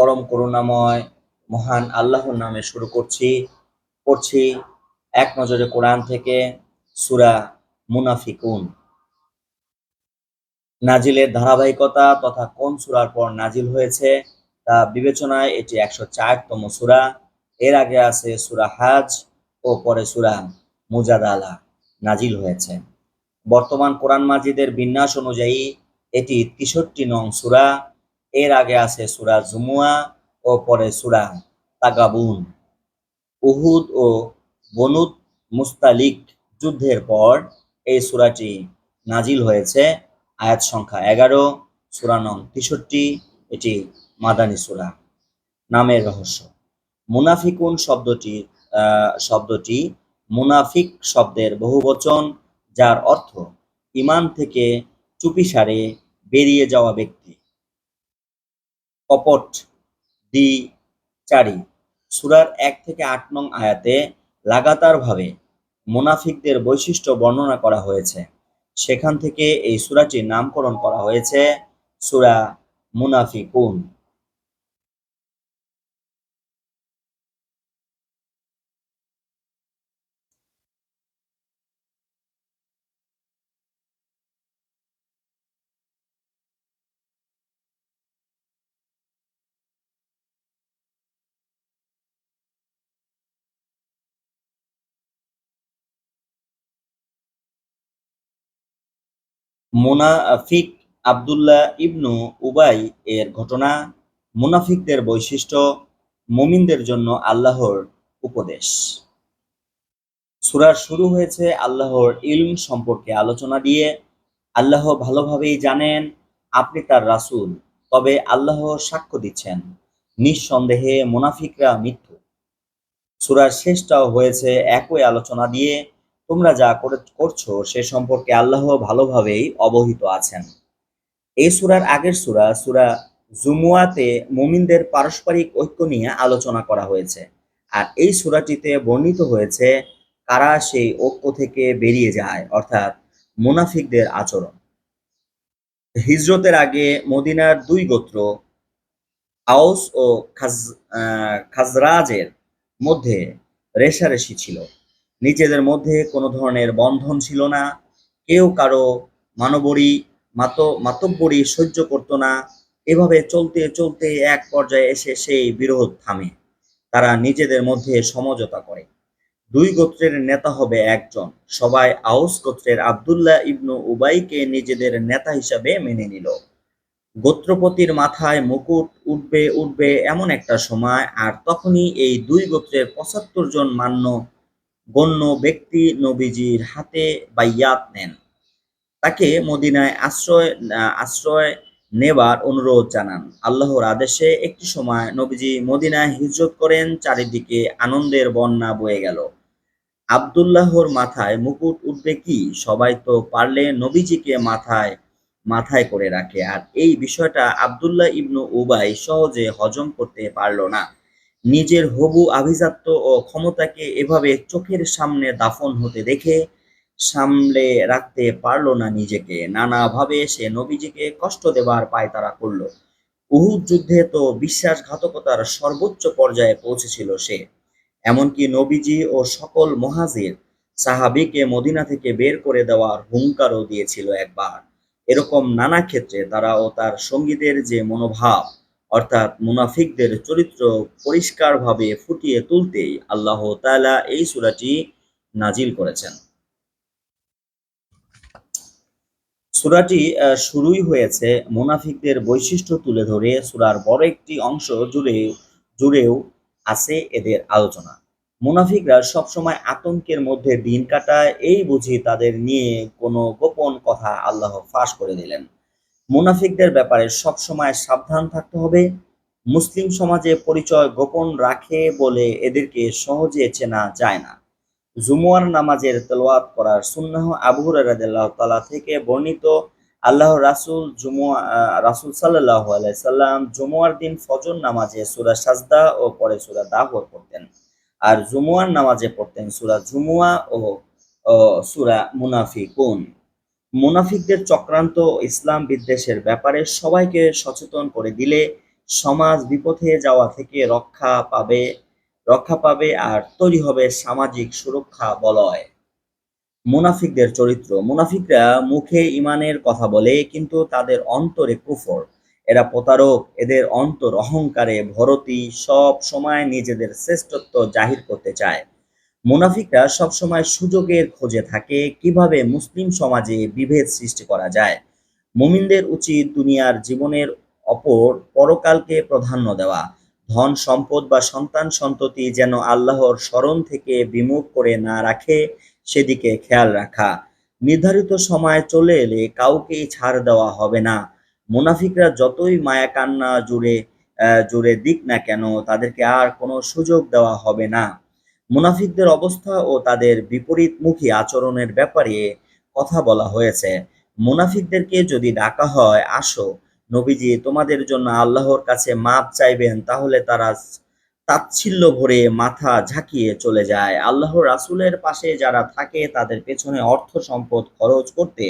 পরম করুণাময়, মহান আল্লাহর নামে শুরু করছি, পড়ছি এক নজরে কোরআন থেকে সুরা মুনাফিকুন। নাজিলের ধারাবাহিকতা তথা কোন সুরার পর নাজিল হয়েছে তা বিবেচনায় এটি একশো চারতম সুরা। এর আগে আছে সুরা হাজ ও পরে সুরা মুজাদালা নাজিল হয়েছে। বর্তমান কোরআন মাজিদের বিন্যাস অনুযায়ী এটি তেষট্টি নং সুরা। এর আগে আছে সুরা জুমুয়া ও পরে সুরা তাগাবুন। উহুদ ও বনুদ মুস্তালিক যুদ্ধের পর এই সূরাটি নাজিল হয়েছে। আয়াত সংখ্যা এগারো, সূরা নং তেষট্টি, এটি মাদানী সূরা। নামের রহস্য। মুনাফিকুন শব্দটি শব্দটি মুনাফিক শব্দের বহুবচন, যার অর্থ ইমান থেকে চুপিসারে বেরিয়ে যাওয়া ব্যক্তি। কপট দি চারি। সুরার এক থেকে আট নং আয়াতে লাগাতারভাবে মোনাফিকদের বৈশিষ্ট্য বর্ণনা করা হয়েছে। সেখান থেকে এই সুরাটির নামকরণ করা হয়েছে সুরা মুনাফিকুন। মুনাফিক আব্দুল্লাহ ইবনু উবাই এর ঘটনা, মুনাফিকদের বৈশিষ্ট্য, মুমিনদের জন্য আল্লাহর উপদেশ। সুরার শুরু হয়েছে আল্লাহর ইলম সম্পর্কে আলোচনা দিয়ে। আল্লাহ ভালোভাবেই জানেন আপনি তার রাসূল, তবে আল্লাহ সাক্ষ্য দিচ্ছেন, নিঃসন্দেহে মুনাফিকরা মিথ্যু। সুরার শেষটাও হয়েছে একই আলোচনা দিয়ে। তোমরা যা করে- করছ সে সম্পর্কে আল্লাহ ভালোভাবেই অবহিত আছেন। এই সূরার আগের সূরা সূরা জুমুয়াতে মুমিনদের পারস্পরিক ঐক্য নিয়ে আলোচনা করা হয়েছে। আর এই সূরাটিতে বর্ণিত হয়েছে কারা সেই ঐক্য থেকে বেরিয়ে যায়, অর্থাৎ মুনাফিকদের আচরণ। হিজরতের আগে মদিনার দুই গোত্র আউস ও খাজরাজের মধ্যে রেষারেষি ছিল। নিজেদের মধ্যে কোনো ধরনের বন্ধন ছিল না। কেউ কারও মানবরী, মাত, মাতব্বরি সহ্য করতো না। এভাবে চলতে চলতে এক পর্যায়ে এসে সেই বিরোধ থামে। তারা নিজেদের মধ্যে সমঝোতা করে। দুই গোত্রের নেতা হবে একজন। সবাই আউস গোত্রের আব্দুল্লাহ ইবনু উবাইকে নিজেদের নেতা হিসাবে মেনে নিল। গোত্রপতির মাথায় মুকুট উঠবে উঠবে এমন একটা সময়, আর তখনই এই দুই গোত্রের পঁচাত্তর জন মান্য গণ্য ব্যক্তি নবীজির হাতে বাইয়াত নেন। তাকে মদিনায় আশ্রয় আশ্রয় নেবার অনুরোধ জানান। আল্লাহর আদেশে একটি সময় নবীজি মদিনায় হিজরত করেন, চারিদিকে আনন্দের বন্যা বয়ে গেল। আব্দুল্লাহর মাথায় মুকুট উঠবে কি, সবাই তো পারলে নবীজিকে মাথায় মাথায় করে রাখে। আর এই বিষয়টা আবদুল্লাহ ইবনু উবাই সহজে হজম করতে পারল না। নিজের হবু আভিজাত্য ও ক্ষমতাকে এভাবে চোখের সামনে দাফন হতে দেখে, সামলে রাখতে পারল না নিজেকে। নানাভাবে সে নবীজিকে কষ্ট দেবার পায়তারা করল। উহুদ যুদ্ধে তো বিশ্বাসঘাতকতার সর্বোচ্চ পর্যায়ে পৌঁছেছিল সে। এমনকি নবীজি ও সকল মহাজির সাহাবীকে মদিনা থেকে বের করে দেওয়ার হুঙ্কারও দিয়েছিল একবার। এরকম নানা ক্ষেত্রে তারা ও তার সঙ্গীদের যে মনোভাব অর্থাৎ মুনাফিকদের চরিত্র পরিষ্কারভাবে ফুটিয়ে তুলতেই আল্লাহ তাআলা এই সূরাটি নাজিল করেছেন। সূরাটি শুরুই হয়েছে মুনাফিকদের বৈশিষ্ট্য তুলে ধরে সূরার বড় একটি অংশ জুড়ে, জুড়েও আছে এদের আলোচনা। মুনাফিকরা সবসময় আতঙ্কের মধ্যে দিন কাটায়, এই বুঝি তাদের নিয়ে কোনো গোপন কথা আল্লাহ ফাঁস করে দিলেন। মুনাফিকদের ব্যাপারে সবসময় সাবধান থাকতে হবে। মুসলিম সমাজে পরিচয় গোপন রাখে বলে এদেরকে সহজে চেনা যায় না। জুমুয়ার নামাজের তেলাওয়াত করার সুন্নাহ আবু হুরায়রা রাদিয়াল্লাহু তাআলা থেকে বর্ণিত আল্লাহ রাসূল জুমুয়া রাসূল আলাইহি সাল্লাম জুমুয়ার দিন ফজর নামাজে সুরা সাজদা ও পরে সুরা দাহর পড়তেন। আর জুমুয়ার নামাজে পড়তেন সুরা জুমুয়া ও সূরা মুনাফিকুন। মুনাফিকদের চক্রান্ত ইসলাম বিদ্বেষের ব্যাপারে সবাইকে সচেতন করে দিলে সমাজ বিপথে যাওয়া থেকে রক্ষা পাবে রক্ষা পাবে আর তৈরি হবে সামাজিক সুরক্ষা বলয়। মুনাফিকদের চরিত্র। মুনাফিকরা মুখে ইমানের কথা বলে, কিন্তু তাদের অন্তরে কুফর। এরা প্রতারক, এদের অন্তর অহংকারে ভরতি, সব সময় নিজেদের শ্রেষ্ঠত্ব জাহির করতে চায়। মুনাফিকরা সবসময় সুযোগের খোঁজে থাকে কীভাবে মুসলিম সমাজে বিভেদ সৃষ্টি করা যায়। মুমিনদের উচিত দুনিয়ার জীবনের অপর পরকালকে প্রাধান্য দেওয়া। ধন সম্পদ বা সন্তান সন্ততি যেন আল্লাহর স্মরণ থেকে বিমুখ করে না রাখে, সেদিকে খেয়াল রাখা। নির্ধারিত সময় চলে এলে কাউকেই ছাড় দেওয়া হবে না। মুনাফিকরা যতই মায়া কান্না জুড়ে জুড়ে দিক না কেন, তাদেরকে আর কোনো সুযোগ দেওয়া হবে না। মুনাফিকদের অবস্থা ও তাদের বিপরীতমুখী আচরণের ব্যাপারে কথা বলা হয়েছে। মুনাফিকদেরকে যদি ডাকা হয়, আসো। নবীজি, তোমাদের জন্য আল্লাহর কাছে মাপ চাইবেন, তাহলে তারা তাচ্ছিল্য ভরে মাথা ঝাঁকিয়ে চলে যায়। আল্লাহ রাসুলের পাশে যারা থাকে, তাদের পেছনে অর্থ সম্পদ খরচ করতে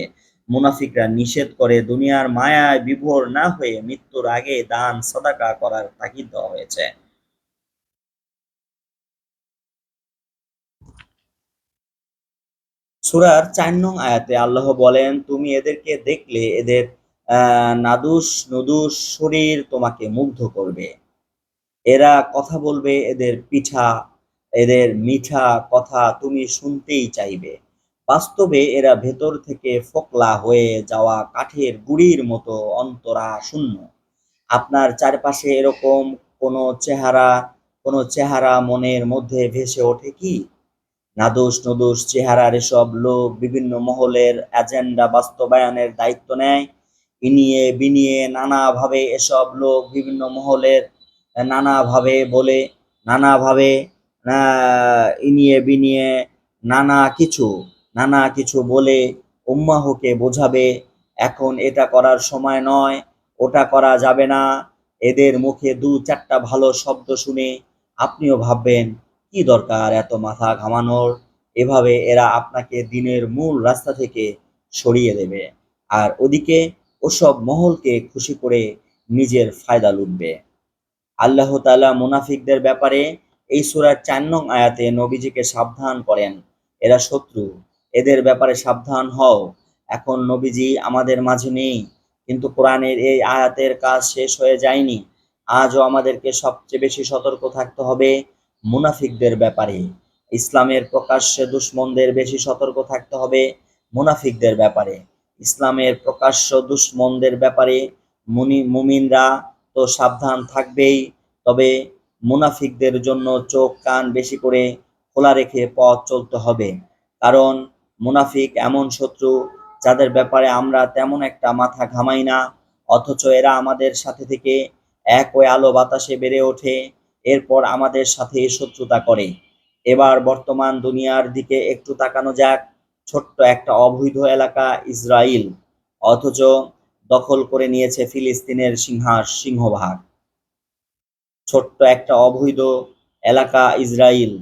মুনাফিকরা নিষেধ করে। দুনিয়ার মায়ায় বিভোর না হয়ে মৃত্যুর আগে দান, সদাকা করার তাগিদ দেওয়া হয়েছে। সূরার চার নং আয়াতে আল্লাহ বলেন, তুমি এদেরকে দেখলে এদের নাদুস, নুদুস, শরীর তোমাকে মুগ্ধ করবে। এরা কথা বলবে, এদের পিঠা, এদের মিঠা কথা তুমি শুনতেই চাইবে। বাস্তবে এরা ভেতর থেকে ফোকলা হয়ে যাওয়া কাঠের গুঁড়ির মতো অন্তরা শূন্য আপনার চারপাশে এরকম কোনো চেহারা কোনো চেহারা মনের মধ্যে ভেসে ওঠে কি? নাদোষ নদোষ চেহারার এসব লোক বিভিন্ন মহলের এজেন্ডা বাস্তবায়নের দায়িত্ব নেয়। ইনিয়ে বিনিয়ে নানাভাবে এসব লোক বিভিন্ন মহলের নানাভাবে বলে, নানাভাবে ইনিয়ে বিনিয়ে নানা কিছু নানা কিছু বলে উম্মাহকে বোঝাবে, এখন এটা করার সময় নয়, ওটা করা যাবে না। এদের মুখে দু চারটা ভালো শব্দ শুনে আপনিও ভাববেন কি দরকার এত মাথা ঘামানোর? এভাবে এরা আপনাকে দিনের মূল রাস্তা থেকে সরিয়ে দেবে। আর ওদিকে ওসব মহলকে খুশি করে নিজের ফায়দা লুটবে। আল্লাহ তাআলা মুনাফিকদের ব্যাপারে এই সূরার চার নং আয়াতে নবীজিকে সাবধান করেন। এরা শত্রু। এদের ব্যাপারে সাবধান হও। এখন নবীজি আমাদের মাঝে নেই, কিন্তু কোরআনের এই আয়াতের কাজ শেষ হয়ে যায়নি। আজও আমাদেরকে সবচেয়ে বেশি সতর্ক থাকতে হবে। মুনাফিকদের ব্যাপারে। ইসলামের প্রকাশ্যে দুশ্মনদের বেশি সতর্ক থাকতে হবে মুনাফিকদের ব্যাপারে। ইসলামের প্রকাশ্য দুশ্মনদের ব্যাপারে মুনি, মুমিনরা তো সাবধান থাকবেই, তবে মুনাফিকদের জন্য চোখ, কান বেশি করে খোলা রেখে পথ চলতে হবে। কারণ মুনাফিক এমন শত্রু যাদের ব্যাপারে আমরা তেমন একটা মাথা ঘামাই না, অথচ এরা আমাদের সাথে থেকে এক ওই আলো বাতাসে বেড়ে ওঠে এরপর আমাদের সাথে শত্রুতা করে। এবার বর্তমান দুনিয়ার দিকে একটু তাকানো যাক, ছোট্ট একটা অবৈধ এলাকা ইসরায়েল অথচ দখল করে নিয়েছে ফিলিস্তিনের সিংহাস, সিংহভাগ। ছোট্ট একটা অবৈধ এলাকা ইসরায়েল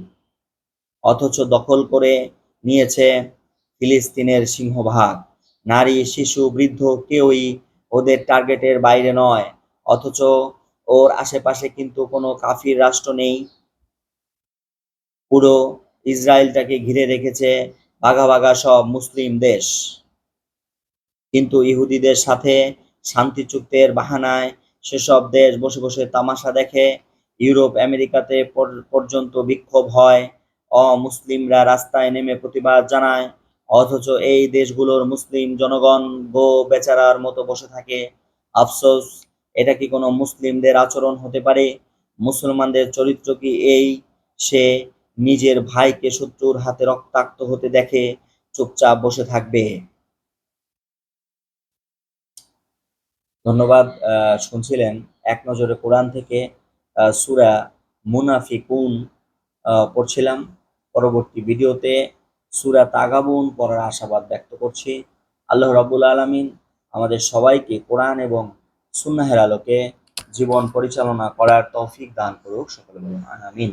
অথচ দখল করে নিয়েছে ফিলিস্তিনের সিংহভাগ। নারী, শিশু, বৃদ্ধ কেউই ওদের টার্গেটের বাইরে নয়। অথচ ওর আশেপাশে কিন্তু কোনো কাফির রাষ্ট্র নেই। পুরো ইসরায়েলটাকে ঘিরে রেখেছে বাঘা বাঘা সব মুসলিম দেশ। কিন্তু ইহুদিদের সাথে শান্তি চুক্তির বাহানায় সেসব দেশ বসে বসে তামাশা দেখে। ইউরোপ, আমেরিকাতে পর- পর্যন্ত বিক্ষোভ হয়। অমুসলিমরা রাস্তায় নেমে প্রতিবাদ জানায়। অথচ এই দেশগুলোর মুসলিম জনগণ গো বেচারার মতো বসে থাকে। আফসোস এটা কি কোনো মুসলিমদের আচরণ হতে পারে? মুসলমানদের চরিত্র কি এই? সে নিজের ভাইকে শত্রুর হাতে রক্তাক্ত হতে দেখে চুপচাপ বসে থাকবে। ধন্যবাদ শুনছিলেন এক নজরে কোরআন থেকে সূরা মুনাফিকুন পড়ছিলাম। পরবর্তী ভিডিওতে সুরা তাগাবুন পড়ার আশাবাদ ব্যক্ত করছি। আল্লাহ রবুল আলামিন আমাদের সবাইকে কোরআন এবং সুন্নাহের আলোকে জীবন পরিচালনা করার তৌফিক দান করুক সকলে বলুন আমিন।